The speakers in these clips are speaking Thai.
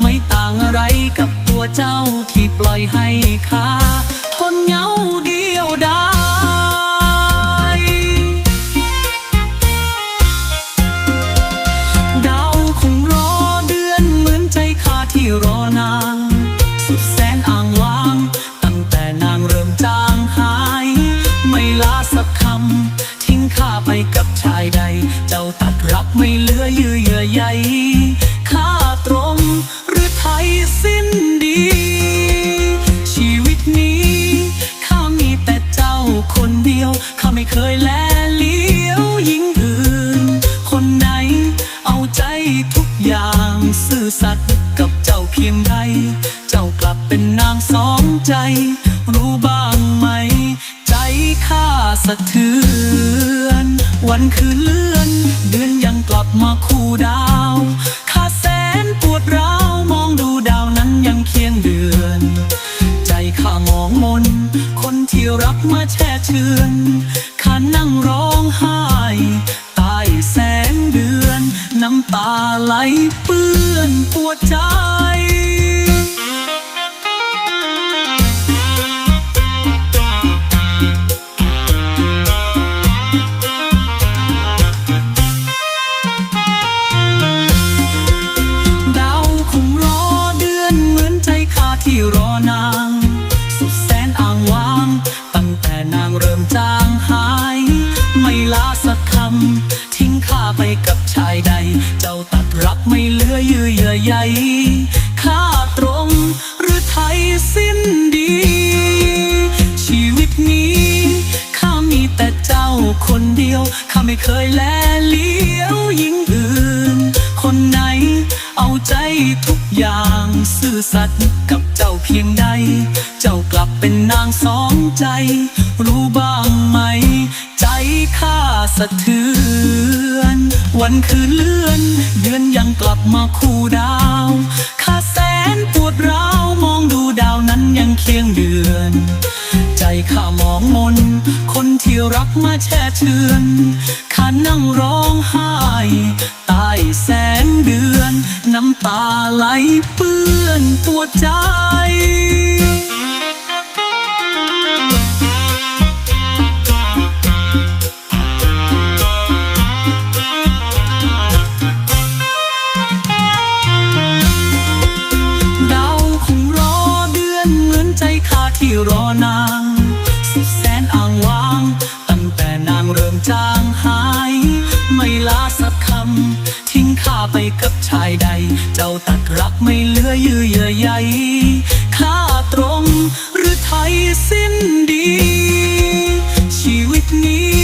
ไม่ต่างอะไรกับตัวเจ้าที่ปล่อยให้ข้าทนเหงาเดียวดายดาวคงรอเดือนเหมือนใจข้าที่รอนางสุดแสนอ่างว้าง ตั้งแต่นางเริ่มจางหาย ไม่ลาสักคำ ทิ้งข้าไปกับชายใด เจ้าตัดรักไม่เหลือเยื่อใย ใจ รู้บ้างไหม ใจข้าสะเทือน วันคือเลื่อน เดือนยังกลับมาคู่ดาวข้าแสนปวดร้าว มองดูดาวนั้นยังเคียงเดือน ใจข้ามองมน คนที่รักมาแช่เชือนข้านั่งร้องไห้ใต้แสงเดือน น้ำตาไหลเปื้อนปวดใจ ที่รอนาง สุดแสนอ่างวาง ตั้งแต่นางเริ่มจางหาย ไม่ลาสักคำ ทิ้งข้าไปกับชายใด เจ้าตัดรักไม่เหลือเยื่อเยื่อใยข้าตรงหรือไทยสิ้นดี ชีวิตนี้ข้ามีแต่เจ้าคนเดียว ข้าไม่เคยแลเลี้ยวหญิงอื่น คนไหนเอาใจทุกอย่างซื่อสัตย์ เจ้าเพียงใด เจ้ากลับเป็นนางสองใจ รู้บ้างไหม ใจข้าสะเทือน วันคือเลื่อน เดือนยังกลับมาคู่ดาวข้าแสนปวดร้าว มองดูดาวนั้นยังเคียงเดือน ใจข้ามองมน คนที่รักมาแช่เชือนข้านั่งร้องไห้ ใต้แสงเดือน น้ำตาไหลเปื้อนปวดใจ จ้าตัดรักไม่เหลือเยื่อเยื่อใยข้าตรงหรือไทยสิ้นดี ชีวิตนี้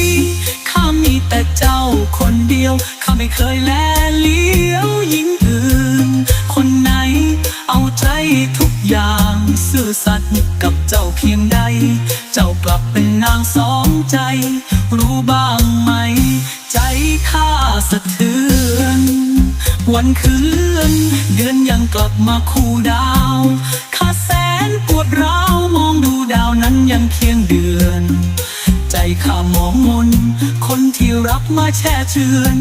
ข้ามีแต่เจ้าคนเดียวข้าไม่เคยแลเลี้ยวหญิงอื่น คนไหนเอาใจทุกอย่างซื่อสัตย์กับเจ้าเพียงใด เจ้ากลับเป็นนางสองใจ รู้บ้างไหม ใจข้าสะเทือน วันคืน เดือนยังกลับมาคู่ดาวข้าแสนปวดร้าวมองดูดาวนั้นยังเคียงเดือน ใจข้ามองมน คนที่รักมาแช่เชือน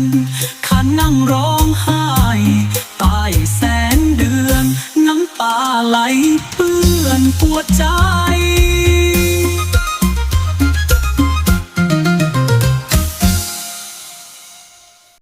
ข้านั่งร้องไห้ใต้แสงเดือน น้ำตาไหลเปื้อนปวดใจ